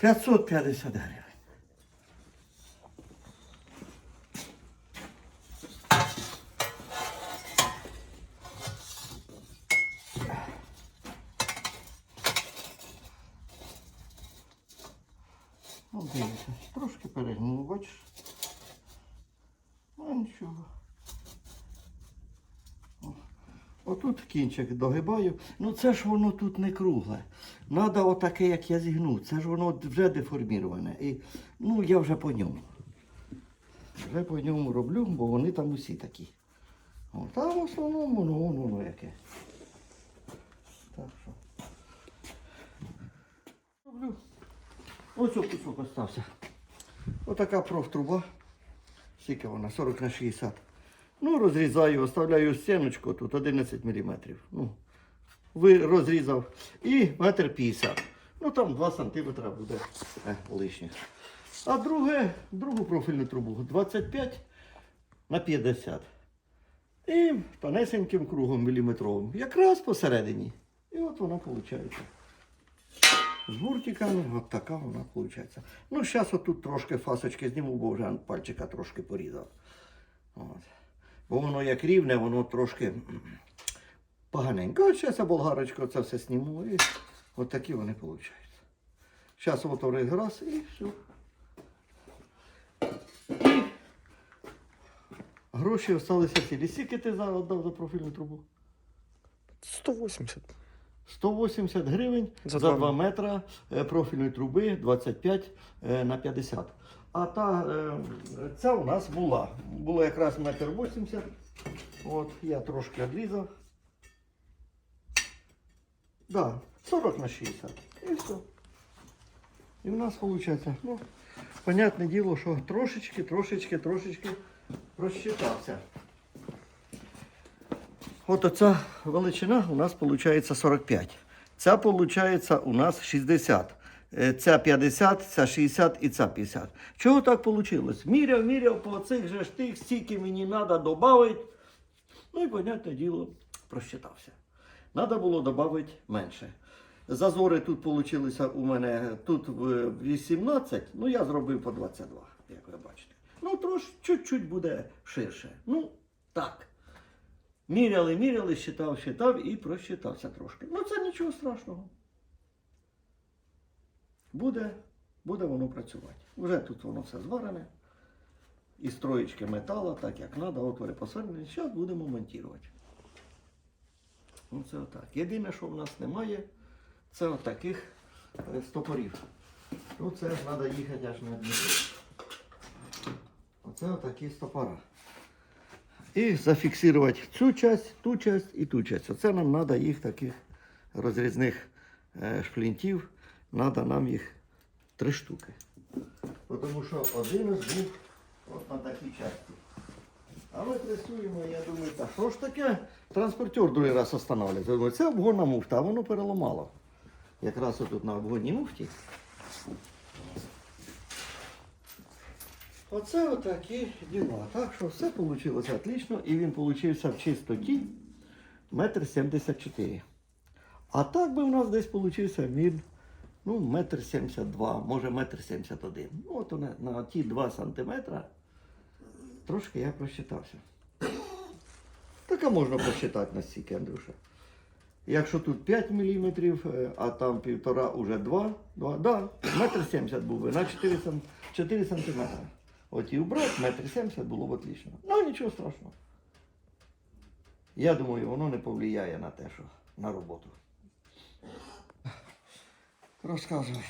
550 гривень. Ну, дивіться, трошки перегнув, бачиш? Ну нічого. Отут кінчик догибаю. Ну це ж воно тут не кругле. Надо отаке, як я зігнув. Це ж воно вже деформіроване. І ну я вже по ньому. Вже по ньому роблю, бо вони там усі такі. От, а в основному воно, воно, воно яке. Так що. Роблю. Ось кусок остався. Отака профтруба. Скільки вона? 40 на 60. Ну, розрізаю, оставляю стіночку тут 11 мм. Ну, розрізав. І метр 50. Ну там 2 см буде е, лишніх. А друге, другу профільну трубу 25 на 50. І тонесеньким кругом міліметровим. Якраз посередині. І от вона виходить. З гуртиками от така вона виходить. Ну, зараз отут трошки фасочки зніму, бо вже пальчика трошки порізав. От. Бо воно як рівне, воно трошки поганенько. От зараз я болгарочку це все зніму і от такі вони виходять. Зараз от раз і все. І гроші залишилися цілі. Скільки ти зараз віддав за профільну трубу? 180. 180 гривень за, За 2 два метра е, профільної труби 25 е, на 50. А та е, ця у нас була. Було якраз метр 80. От, я трошки відрізав. Да, 40 на 60. І все. І в нас виходить, ну, понятне діло, що трошечки, трошечки, трошечки розчитався. От оця величина у нас виходить 45. Ця виходить у нас 60. Е, Ця 50, ця 60 і ця 50. Чого так вийшло? Міряв, міряв по цих же ж тих, стільки мені треба додати. Ну і, понятне діло, просчитався. Треба було додати менше. Зазори тут вийшли у мене тут 18, ну я зробив по 22, як ви бачите. Ну, трошки чуть-чуть буде ширше. Ну, так. Міряли, міряли, считав, считав і просчитався трошки. Ну це нічого страшного. Буде, буде воно працювати. Вже тут воно все зварене. І строєчки метала, так як треба, отвори посадені. Зараз будемо монтувати. Ну отак. Єдине, що в нас немає, це отаких е, стопорів. Ну це треба їхати аж на дні. Оце отакі стопора. І зафіксувати цю часть, ту часть і ту часть. Оце нам треба їх таких розрізних е, шплінтів. Треба нам їх три штуки. Тому що один ось був от на такій часті. А ми пресуємо, я думаю, та що ж таке? Транспортер другий раз останавливається. Думаю, це обгонна муфта, а воно переламало. Якраз отут на обгонній муфті. Оце отакі діла. Так що все вийшло отлично, і він получився в чистоті метр сімдесят чотири. А так би у нас десь получився він, ну, метр сімдесят може метр сімдесят один. Ну, от на ті 2 сантиметра трошки я просчитався. Так а можна посчитати на стільки, Андрюша. Якщо тут 5 мм, а там півтора уже 2, 2 да, метр 70 був би, на 4, см, 4 см. От і убрати, метр 70 було б отлично. Ну нічого страшного. Я думаю, воно не повлияє на те, що на роботу. Розказуй.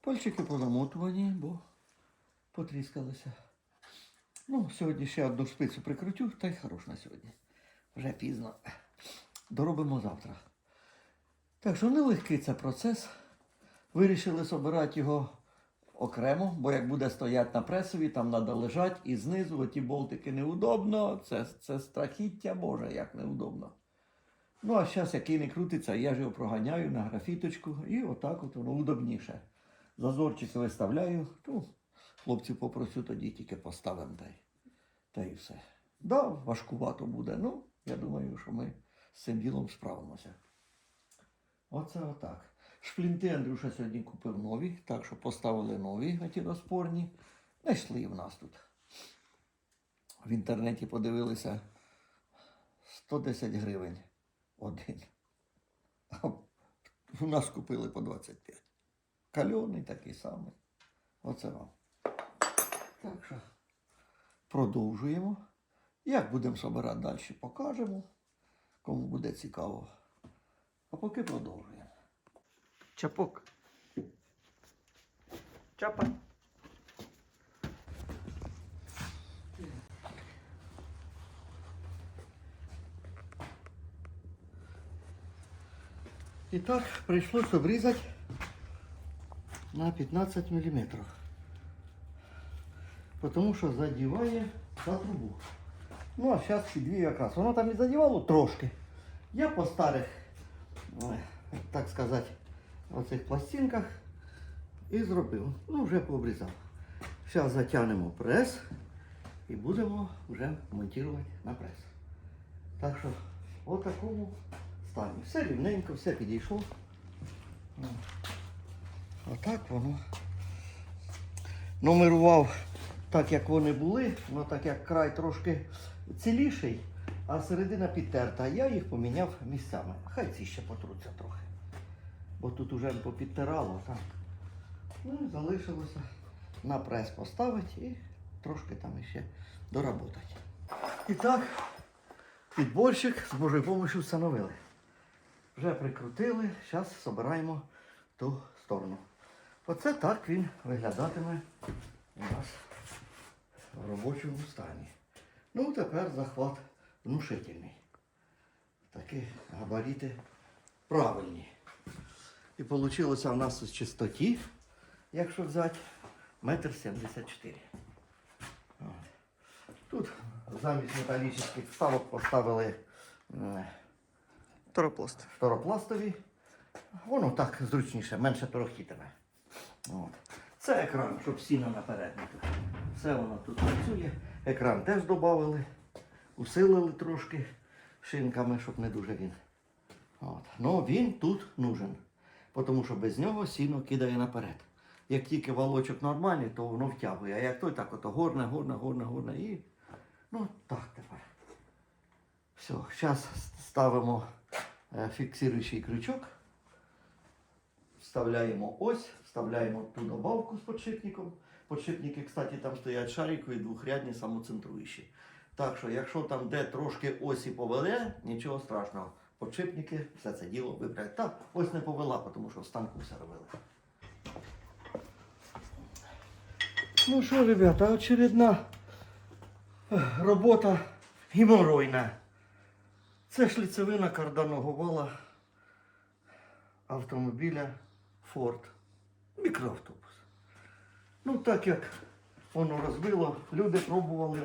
Пальчики позамотувані, бо потріскалися. Ну, сьогодні ще одну шпицю прикрутю, та й хорош на сьогодні. Вже пізно. Доробимо завтра. Так що нелегкий це процес. Вирішили собирати його окремо, бо як буде стояти на пресові, там треба лежати і знизу оті болтики неудобно. Це, це страхіття Боже, як неудобно. Ну, а зараз, який не крутиться, я ж його проганяю на графіточку і отак от воно удобніше. Зазорчики виставляю, ну, хлопців попросю тоді тільки поставимо та й, та й все. Да, важкувато буде. Ну, я думаю, що ми з цим ділом справимося. Оце отак. Шплінти Андрюша сьогодні купив нові, так що поставили нові оті розпорні. Знайшли в нас тут. В інтернеті подивилися 110 гривень один. А у нас купили по 25. Кальоний такий самий. Оце вам. Так що продовжуємо. Як будемо собирати далі, покажемо. Кому буде цікаво. А поки продовжуємо. Чапок. Чапа. І так прийшлось обрізати на 15 мм. Тому що задіває за трубу. Ну, а зараз підвів якраз. Воно там і задівало трошки. Я по старих, е, так сказати, оцих пластинках і зробив. Ну, вже пообрізав. Зараз затягнемо прес і будемо вже монтувати на прес. Так що, в такому стані. Все рівненько, все підійшло. Отак воно. Номерував так, як вони були, ну так як край трошки ціліший, а середина підтерта, я їх поміняв місцями. Хай ці ще потруться трохи. Бо тут уже попідтирало, так. Ну і залишилося на прес поставити і трошки там іще доработати. І так, підборщик з Божою допомогою встановили. Вже прикрутили, зараз збираємо ту сторону. Оце так він виглядатиме у нас в робочому стані. Ну, тепер захват внушительний. Такі габаріти правильні. І вийшло в нас з чистоті, якщо взяти, метр сімдесят чотири. От. Тут замість металічних вставок поставили Торопласт. фторопластові. Воно так зручніше, менше торохтітиме. От. Це екран, щоб сіно наперед не тут. Все воно тут працює. Екран теж додали, усилили трошки шинками, щоб не дуже він. От. Ну він тут нужен. Тому що без нього сіно кидає наперед. Як тільки волочок нормальний, то воно втягує. А як той, так ото горне, горне, горне, горне і. Ну так тепер. Все, зараз ставимо е, фіксуючий крючок. Вставляємо ось, вставляємо ту добавку з подшипником. Подшипники, кстати, там стоять шарикові двохрядні самоцентруючі. Так що, якщо там де трошки осі поведе, нічого страшного. Подшипники все це діло виправлять. Так, ось не повела, тому що в станку все робили. Ну що, ребята, очередна робота геморройна. Це шліцевина карданого вала автомобіля Ford. Мікроавтобус. Ну, так як воно розбило, люди пробували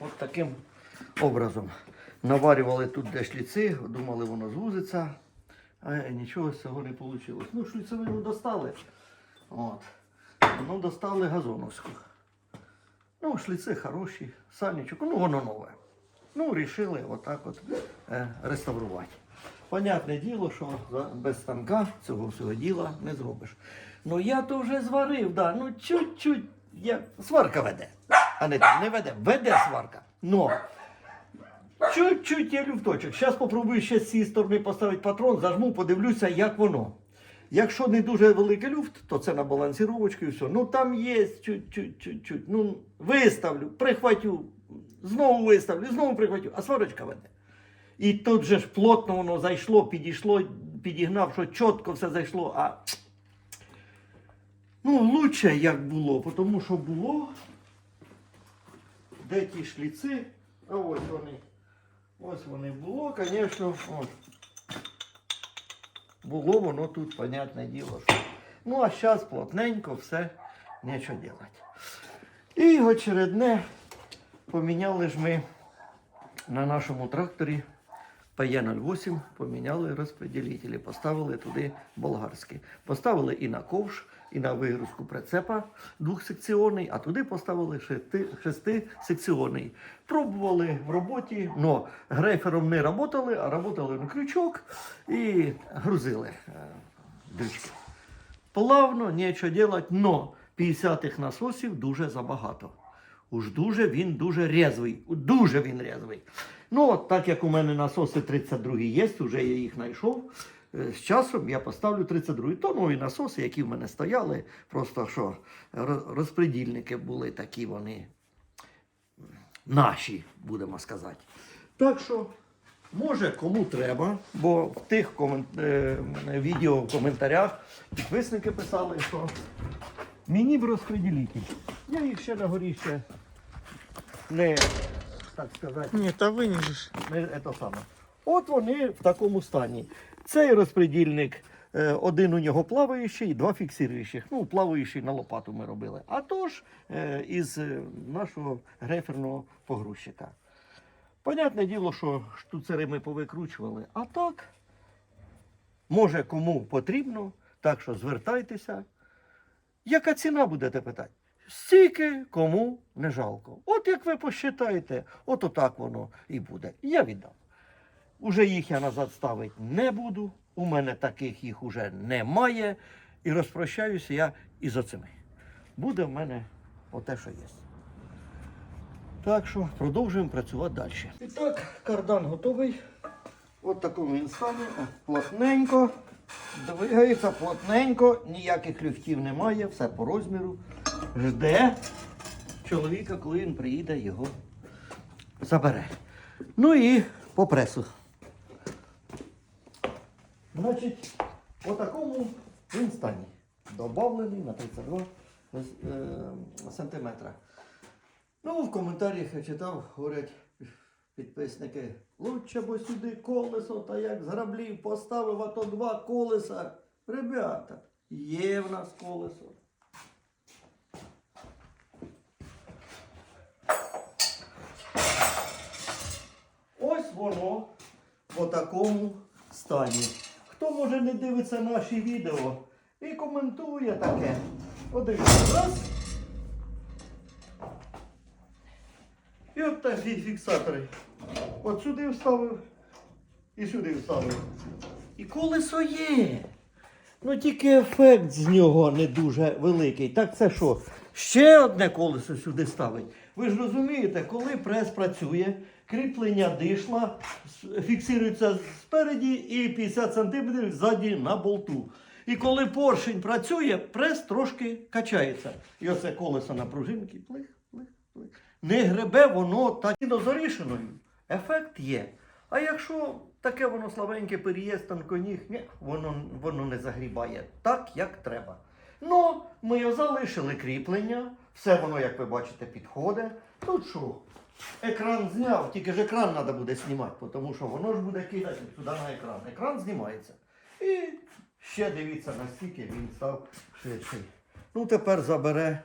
от таким образом. Наварювали тут де шліци, думали, воно звузиться, а нічого з цього не вийшло. Ну, шліцевину достали. От. Ну, достали газоновську. Ну, шліци хороші, сальничок, ну воно нове. Ну, рішили отак от е, реставрувати. Понятне діло, що без станка цього всього діла не зробиш. Ну я то вже зварив, да, ну чуть-чуть я... сварка веде. А не, не веде, веде сварка. Но чуть-чуть є люфточок. Зараз спробую ще з цієї сторони поставити патрон, зажму, подивлюся, як воно. Якщо не дуже великий люфт, то це на балансіровочку і все. Ну там є чуть-чуть. Ну, виставлю, прихватю, знову виставлю, знову прихватю, а сварочка веде. І тут же ж плотно воно зайшло, підійшло, підігнав, що чітко все зайшло. А ну, лучше як було, тому що було. Де ті шліци? А ось вони. Ось вони було, звісно. Було воно тут, понятне діло. Що. Ну, а зараз плотненько все, нічого делать. І очередне поміняли ж ми на нашому тракторі ПЕ-08 поміняли розподілителі, поставили туди болгарські. Поставили і на ковш, і на вигрузку прицепа двохсекціонний, а туди поставили шести, шестисекціонний. Пробували в роботі, але грейфером не працювали, а працювали на крючок і грузили. Е, дрючки. Плавно, нічого делать, но 50-х насосів дуже забагато. Уж дуже він дуже резвий. Дуже він резвий. Ну, так як у мене насоси 32 є, вже я їх знайшов. Е, З часом я поставлю 32 То нові насоси, які в мене стояли, просто що роз- розпредільники були такі вони наші, будемо сказати. Так що, може, кому треба, бо в тих комен... е, відео в коментарях підписники писали, що мені б розпреділитель. Я їх ще на горі ще не, так сказати, Ні, та виніжеш. не це саме. От вони в такому стані. Цей розпредільник, е, один у нього плаваючий, два фіксируючих. Ну, плаваючий на лопату ми робили. А то ж е, із е, нашого грейферного погрузчика. Понятне діло, що штуцери ми повикручували. А так, може кому потрібно, так що звертайтеся. Яка ціна будете питати? Стільки кому не жалко. От як ви посчитаєте, от отак воно і буде. Я віддам. Уже їх я назад ставити не буду. У мене таких їх уже немає. І розпрощаюся я із оцими. Буде в мене оте, що є. Так що продовжуємо працювати далі. І так, кардан готовий. От такому він стані. Плотненько. Двигається плотненько, ніяких люфтів немає, все по розміру. Жде чоловіка, коли він приїде, його забере. Ну і по пресу. Значить, по такому він стані. Добавлений на 32 е, сантиметра. Ну, в коментарях я читав, говорять підписники, лучше бо сюди колесо, та як з граблів поставив, а то два колеса. Ребята, є в нас колесо. Ось воно по такому стані. Хто може не дивиться наші відео і коментує таке. Подивіться, раз. І от такі фіксатори. От сюди вставив і сюди вставив. І колесо є. Ну тільки ефект з нього не дуже великий. Так це що? Ще одне колесо сюди ставить. Ви ж розумієте, коли прес працює, кріплення дишла фіксується спереді і 50 см ззаді на болту. І коли поршень працює, прес трошки качається. І оце колесо на пружинки плих, плих, плих. Не гребе воно так і дозорішеною. Ефект є. А якщо таке воно слабеньке переїзд тонконіг, ні, воно, воно не загрібає так, як треба. Ну, ми залишили кріплення, все воно, як ви бачите, підходить. Тут що? Екран зняв, тільки ж екран треба буде знімати, тому що воно ж буде кидати сюди на екран. Екран знімається. І ще дивіться, наскільки він став швидший. Ну, тепер забере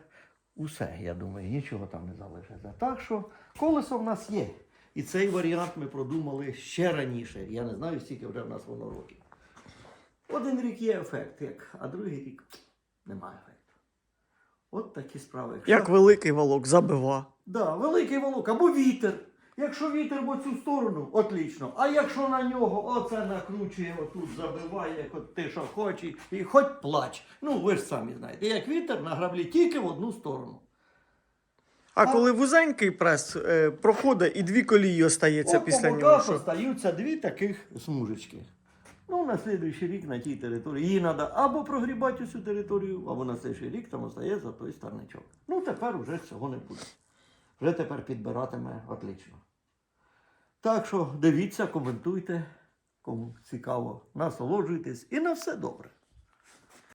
усе, я думаю, нічого там не залишиться. Так що колесо в нас є. І цей варіант ми продумали ще раніше. Я не знаю, скільки вже в нас воно років. Один рік є ефект, як, а другий рік немає ефекту. От такі справи. Якщо- Як великий валок забива. Да, великий волок або вітер. Якщо вітер в цю сторону, отлично. А якщо на нього оце накручує, отут забиває, як от ти що хочеш, і хоч плач. Ну ви ж самі знаєте, як вітер на граблі тільки в одну сторону. А коли вузенький прес е, проходить і дві колії остається після нього. Що? остаються дві таких смужечки. Ну, на слідуючий рік на тій території її треба або прогрібати усю територію, або на слідуючий рік там остається той старничок. Ну, тепер вже цього не буде. Вже тепер підбиратиме отлично. Так що дивіться, коментуйте, кому цікаво, насолоджуйтесь і на все добре.